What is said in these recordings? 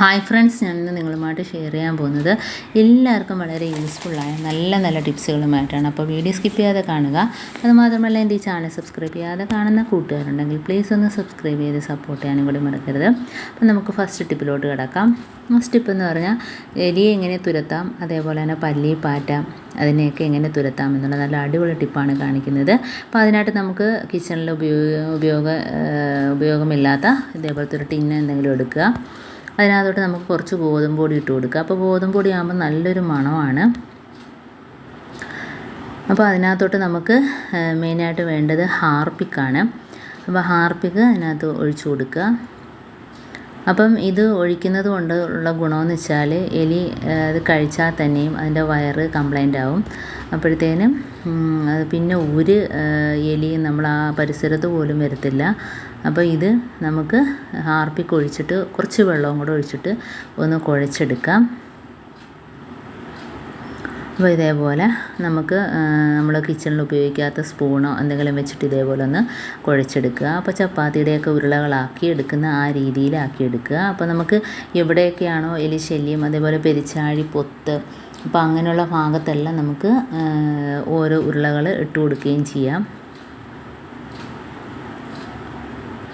Hi friends ഞാൻ ഇന്ന് നിങ്ങളുമായിട്ട് ഷെയർ ചെയ്യാൻ പോകുന്നത് എല്ലാവർക്കും വളരെ യൂസ്ഫുള്ളായ നല്ല നല്ല ടിപ്സുകളുമായിട്ടാണ് അപ്പോൾ വീഡിയോ സ്കിപ്പ് ചെയ്യാതെ കാണുക. അതുമാത്രമല്ല എന്റെ ഈ ചാനൽ സബ്സ്ക്രൈബ് ചെയ്യാതെ കാണുന്ന കൂട്ടുകാരുണ്ടെങ്കിൽ പ്ലീസ് ഒന്ന് സബ്സ്ക്രൈബ് ചെയ്ത് സപ്പോർട്ട് ചെയ്യാനും കൂടി മറക്കരുത്. അപ്പോൾ നമുക്ക് ഫസ്റ്റ് ടിപ്പിലോട്ട് കിടക്കാം. ഫസ്റ്റ് ടിപ്പ് എന്ന് പറഞ്ഞാൽ എലിയെ എങ്ങനെ തുരത്താം അതേപോലെ തന്നെ പല്ലി പാറ്റാം അതിനെയൊക്കെ എങ്ങനെ തുരത്താം എന്നുള്ള നല്ല അടിപൊളി ടിപ്പാണ് കാണിക്കുന്നത്. അപ്പോൾ അതിനായിട്ട് നമുക്ക് കിച്ചണിൽ ഉപയോഗ ഉപയോഗ ഉപയോഗമില്ലാത്ത ഇതേപോലത്തെ ഒരു ടിന്ന് എന്തെങ്കിലും എടുക്കുക. അതിനകത്തോട്ട് നമുക്ക് കുറച്ച് ഗോതമ്പ് പൊടി ഇട്ട് കൊടുക്കുക അപ്പോൾ ഗോതമ്പ് പൊടി ആകുമ്പോൾ നല്ലൊരു മണമാണ്. അപ്പോൾ അതിനകത്തോട്ട് നമുക്ക് മെയിനായിട്ട് വേണ്ടത് ഹാർപ്പിക്കാണ്. അപ്പോൾ ഹാർപ്പിക്ക് അതിനകത്ത് ഒഴിച്ചു കൊടുക്കുക. അപ്പം ഇത് ഒഴിക്കുന്നത് കൊണ്ട് ഉള്ള ഗുണമെന്ന് വെച്ചാൽ എലി അത് കഴിച്ചാൽ തന്നെയും അതിന്റെ വയറ് കംപ്ലൈന്റ് ആവും. അപ്പോഴത്തേനും പിന്നെ ഒരു എലിയും നമ്മൾ ആ പരിസരത്ത് പോലും വരത്തില്ല. അപ്പോൾ ഇത് നമുക്ക് ഹാർപ്പിക്ക് ഒഴിച്ചിട്ട് കുറച്ച് വെള്ളവും കൂടെ ഒഴിച്ചിട്ട് ഒന്ന് കുഴച്ചെടുക്കാം. അപ്പോൾ ഇതേപോലെ നമുക്ക് നമ്മൾ കിച്ചണിൽ ഉപയോഗിക്കാത്ത സ്പൂണോ എന്തെങ്കിലും വെച്ചിട്ട് ഇതേപോലെ ഒന്ന് കുഴച്ചെടുക്കുക. അപ്പോൾ ചപ്പാത്തിയുടെയൊക്കെ ഉരുളകളാക്കി എടുക്കുന്ന ആ രീതിയിലാക്കി എടുക്കുക. അപ്പോൾ നമുക്ക് എവിടെയൊക്കെയാണോ എലി ശല്യം അതേപോലെ പെരിച്ചാഴി പൊത്ത് അപ്പോൾ അങ്ങനെയുള്ള ഭാഗത്തെല്ലാം നമുക്ക് ഓരോ ഉരുളകൾ ഇട്ട് കൊടുക്കുകയും ചെയ്യാം.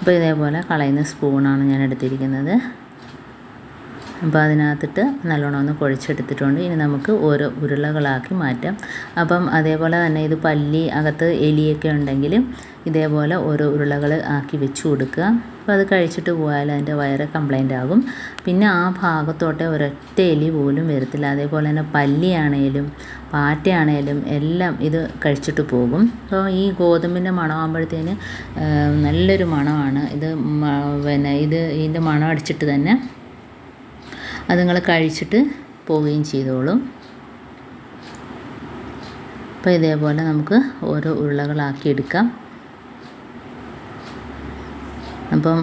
അപ്പോൾ ഇതേപോലെ കളയുന്ന സ്പൂണാണ് ഞാൻ എടുത്തിരിക്കുന്നത്. അപ്പോൾ അതിനകത്തിട്ട് നല്ലോണം ഒന്ന് കുഴച്ചെടുത്തിട്ടുണ്ട്. ഇനി നമുക്ക് ഓരോ ഉരുളകളാക്കി മാറ്റാം. അപ്പം അതേപോലെ തന്നെ ഇത് പല്ലി അകത്ത് എലിയൊക്കെ ഉണ്ടെങ്കിൽ ഇതേപോലെ ഓരോ ഉരുളകൾ ആക്കി വെച്ച് കൊടുക്കുക. അപ്പോൾ അത് കഴിച്ചിട്ട് പോയാൽ അതിന്റെ വയറ് കംപ്ലൈന്റ് ആകും. പിന്നെ ആ ഭാഗത്തോട്ടെ ഒരൊറ്റ എലി പോലും വരത്തില്ല. അതേപോലെ തന്നെ പല്ലിയാണേലും പാറ്റയാണേലും എല്ലാം ഇത് കഴിച്ചിട്ട് പോകും. അപ്പോൾ ഈ ഗോതമ്പിന്റെ മണമാകുമ്പോഴത്തേന് നല്ലൊരു മണമാണ്. ഇത് പിന്നെ ഇത് ഇതിന്റെ മണം അടിച്ചിട്ട് തന്നെ അത് നിങ്ങൾ കഴിച്ചിട്ട് പോവുകയും ചെയ്തോളും. അപ്പോൾ ഇതേപോലെ നമുക്ക് ഓരോ ഉരുളകളാക്കി എടുക്കാം. അപ്പം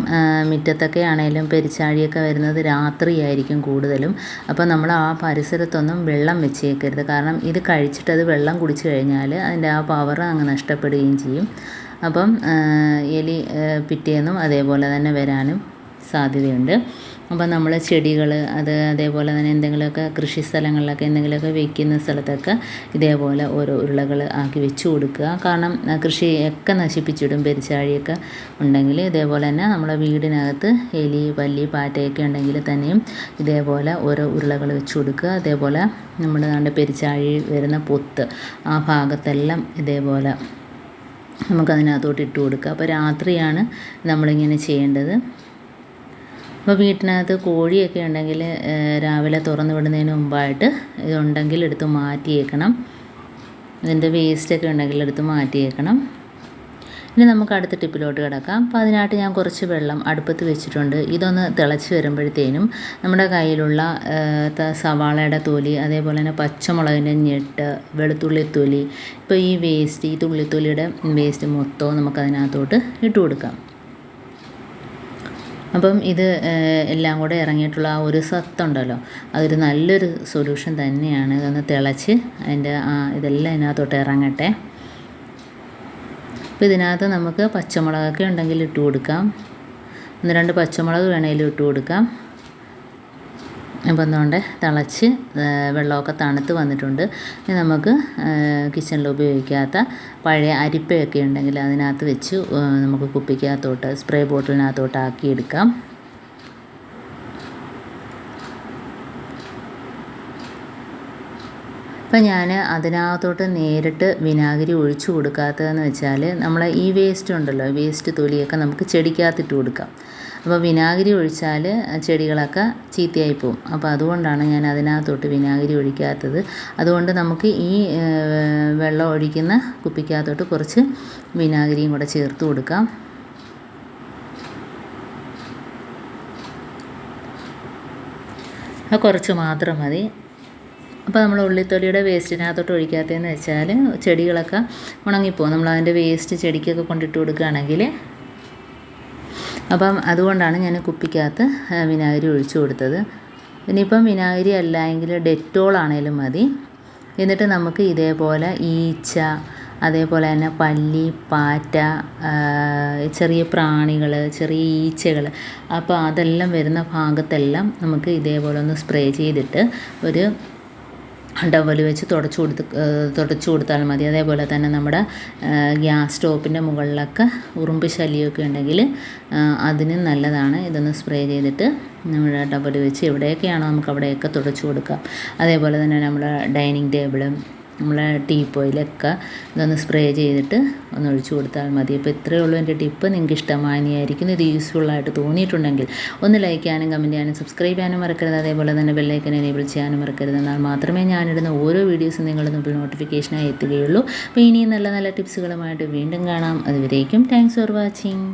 മിറ്റത്തൊക്കെ ആണെങ്കിലും പെരിച്ചാഴിയൊക്കെ വരുന്നത് രാത്രിയായിരിക്കും കൂടുതലും. അപ്പോൾ നമ്മൾ ആ പരിസരത്തൊന്നും വെള്ളം വെച്ചേക്കരുത്. കാരണം ഇത് കഴിച്ചിട്ട് അത് വെള്ളം കുടിച്ചു കഴിഞ്ഞാൽ അതിന്റെ ആ പവർ അങ്ങ് നഷ്ടപ്പെടുകയും ചെയ്യും. അപ്പം എലി പിറ്റേന്നും അതേപോലെ തന്നെ വരാനും സാധ്യതയുണ്ട്. അപ്പോൾ നമ്മൾ ചെടികൾ അത് അതേപോലെ തന്നെ എന്തെങ്കിലുമൊക്കെ കൃഷി സ്ഥലങ്ങളിലൊക്കെ എന്തെങ്കിലുമൊക്കെ വെക്കുന്ന സ്ഥലത്തൊക്കെ ഇതേപോലെ ഓരോ ഉരുളകൾ ആക്കി വെച്ച് കൊടുക്കുക. കാരണം കൃഷി കൃഷിയൊക്കെ നശിപ്പിച്ചിടും. പെരിച്ചാഴിയൊക്കെ ഉണ്ടെങ്കിൽ ഇതേപോലെ തന്നെ നമ്മുടെ വീടിനകത്ത് എലി പല്ലി പാറ്റയൊക്കെ ഉണ്ടെങ്കിൽ തന്നെയും ഇതേപോലെ ഓരോ ഉരുളകൾ വെച്ച് കൊടുക്കുക. അതേപോലെ നമ്മുടെ നാണ്ട് പെരിച്ചാഴി വരുന്ന പൊത്ത് ആ ഭാഗത്തെല്ലാം ഇതേപോലെ നമുക്കതിനകത്തോട്ട് ഇട്ട് കൊടുക്കുക. അപ്പോൾ രാത്രിയാണ് നമ്മളിങ്ങനെ ചെയ്യേണ്ടത്. അപ്പോൾ വീട്ടിനകത്ത് കോഴിയൊക്കെ ഉണ്ടെങ്കിൽ രാവിലെ തുറന്നു വിടുന്നതിന് മുമ്പായിട്ട് ഇതുണ്ടെങ്കിൽ എടുത്ത് മാറ്റിയേക്കണം. ഇതിന്റെ വേസ്റ്റൊക്കെ ഉണ്ടെങ്കിൽ എടുത്ത് മാറ്റിയേക്കണം. ഇനി നമുക്ക് അടുത്ത ടിപ്പിലോട്ട് കിടക്കാം. അപ്പോൾ അതിനായിട്ട് ഞാൻ കുറച്ച് വെള്ളം അടുപ്പത്ത് വെച്ചിട്ടുണ്ട്. ഇതൊന്ന് തിളച്ച് വരുമ്പോഴത്തേനും നമ്മുടെ കയ്യിലുള്ള സവാളയുടെ തൊലി അതേപോലെ തന്നെ പച്ചമുളകിന്റെ ഞെട്ട് വെളുത്തുള്ളി തൊലി ഇപ്പോൾ ഈ വേസ്റ്റ് ഈ തുള്ളിത്തൊലിയുടെ വേസ്റ്റ് മൊത്തവും നമുക്കതിനകത്തോട്ട് ഇട്ട് കൊടുക്കാം. അപ്പം ഇത് എല്ലാം കൂടെ ഇറങ്ങിയിട്ടുള്ള ആ ഒരു സത്തുണ്ടല്ലോ. അതൊരു നല്ലൊരു സൊല്യൂഷൻ തന്നെയാണ്. ഇതൊന്ന് തിളച്ച് അതിന്റെ ആ ഇതെല്ലാം ഇതിനകത്തോട്ട് ഇറങ്ങട്ടെ. അപ്പോൾ ഇതിനകത്ത് നമുക്ക് പച്ചമുളകൊക്കെ ഉണ്ടെങ്കിൽ ഇട്ട് കൊടുക്കാം. ഒന്ന് രണ്ട് പച്ചമുളക് വേണമെങ്കിലും ഇട്ട് കൊടുക്കാം. അപ്പോൾ എന്തുകൊണ്ട് തിളച്ച് വെള്ളമൊക്കെ തണുത്ത് വന്നിട്ടുണ്ട്. ഇനി നമുക്ക് കിച്ചണിൽ ഉപയോഗിക്കാത്ത പഴയ അരിപ്പയൊക്കെ ഉണ്ടെങ്കിൽ അതിനകത്ത് വെച്ച് നമുക്ക് കുപ്പിക്കകത്തോട്ട് സ്പ്രേ ബോട്ടിലിനകത്തോട്ട് ആക്കിയെടുക്കാം അപ്പം ഞാൻ അതിനകത്തോട്ട് നേരിട്ട് വിനാഗിരി ഒഴിച്ചു കൊടുക്കാത്തതെന്ന് വെച്ചാൽ നമ്മളെ ഈ വേസ്റ്റ് ഉണ്ടല്ലോ വേസ്റ്റ് തൊലിയൊക്കെ നമുക്ക് ചെടിക്കകത്തിട്ട് കൊടുക്കാം. അപ്പോൾ വിനാഗിരി ഒഴിച്ചാൽ ചെടികളൊക്കെ ചീത്തയായി പോകും അപ്പോൾ അതുകൊണ്ടാണ് ഞാൻ അതിനകത്തോട്ട് വിനാഗിരി ഒഴിക്കാത്തത്. അതുകൊണ്ട് നമുക്ക് ഈ വെള്ളം ഒഴിക്കുന്ന കുപ്പിക്കകത്തോട്ട് കുറച്ച് വിനാഗിരിയും കൂടെ ചേർത്ത് കൊടുക്കാം. കുറച്ച് മാത്രം മതി. അപ്പോൾ നമ്മൾ ഉള്ളിത്തൊലിയുടെ വേസ്റ്റിനകത്തോട്ട് ഒഴിക്കാത്തതെന്ന് വെച്ചാൽ ചെടികളൊക്കെ ഉണങ്ങിപ്പോകും നമ്മൾ അതിന്റെ വേസ്റ്റ് ചെടിക്കൊക്കെ കൊണ്ടിട്ട് കൊടുക്കുകയാണെങ്കിൽ അപ്പം അതുകൊണ്ടാണ് ഞാൻ കുപ്പിക്കകത്ത് വിനാഗിരി ഒഴിച്ചു കൊടുത്തത്. ഇനിയിപ്പം വിനാഗിരി അല്ല എങ്കിൽ ഡെറ്റോൾ ആണേലും മതി. എന്നിട്ട് നമുക്ക് ഇതേപോലെ ഈച്ച അതേപോലെ തന്നെ പല്ലി പാറ്റ ചെറിയ പ്രാണികൾ ചെറിയ ഈച്ചകൾ അപ്പോൾ അതെല്ലാം വരുന്ന ഭാഗത്തെല്ലാം നമുക്ക് ഇതേപോലെ ഒന്ന് സ്പ്രേ ചെയ്തിട്ട് ഒരു ഡവൽ വെച്ച് തുടച്ചു കൊടുത്ത് തുടച്ചു കൊടുത്താൽ മതി. അതേപോലെ തന്നെ നമ്മുടെ ഗ്യാസ് സ്റ്റോപ്പിന്റെ മുകളിലൊക്കെ ഉറുമ്പ് ശല്യമൊക്കെ ഉണ്ടെങ്കിൽ അതിനും നല്ലതാണ്. ഇതൊന്ന് സ്പ്രേ ചെയ്തിട്ട് നമ്മുടെ ഡബൽ വെച്ച് എവിടെയൊക്കെയാണോ നമുക്ക് അവിടെയൊക്കെ തുടച്ചു കൊടുക്കാം. അതേപോലെ തന്നെ നമ്മുടെ ഡൈനിങ് ടേബിളും നമ്മളെ ടീപ്പോയിലൊക്കെ ഇതൊന്ന് സ്പ്രേ ചെയ്തിട്ട് ഒന്ന് ഒഴിച്ചു കൊടുത്താൽ മതി. അപ്പോൾ ഇത്രയേ ഉള്ളൂ എന്റെ ടിപ്പ്. നിങ്ങൾക്ക് ഇഷ്ടമായിരിക്കും ഇത് യൂസ്ഫുൾ ആയിട്ട് തോന്നിയിട്ടുണ്ടെങ്കിൽ ഒന്ന് ലൈക്ക് ചെയ്യാനും കമന്റ് ചെയ്യാനും സബ്സ്ക്രൈബ് ചെയ്യാനും മറക്കരുത്. അതേപോലെ തന്നെ ബെല്ലൈക്കൻ എനേബിൾ ചെയ്യാനും മറക്കരുത്. എന്നാൽ മാത്രമേ ഞാനിടുന്ന ഓരോ വീഡിയോസും നിങ്ങളുടെ മുമ്പിൽ നോട്ടിഫിക്കേഷനായി എത്തുകയുള്ളൂ. അപ്പോൾ ഇനിയും നല്ല നല്ല ടിപ്സുകളുമായിട്ട് വീണ്ടും കാണാം. അതുവരേക്കും താങ്ക്സ് ഫോർ വാച്ചിങ്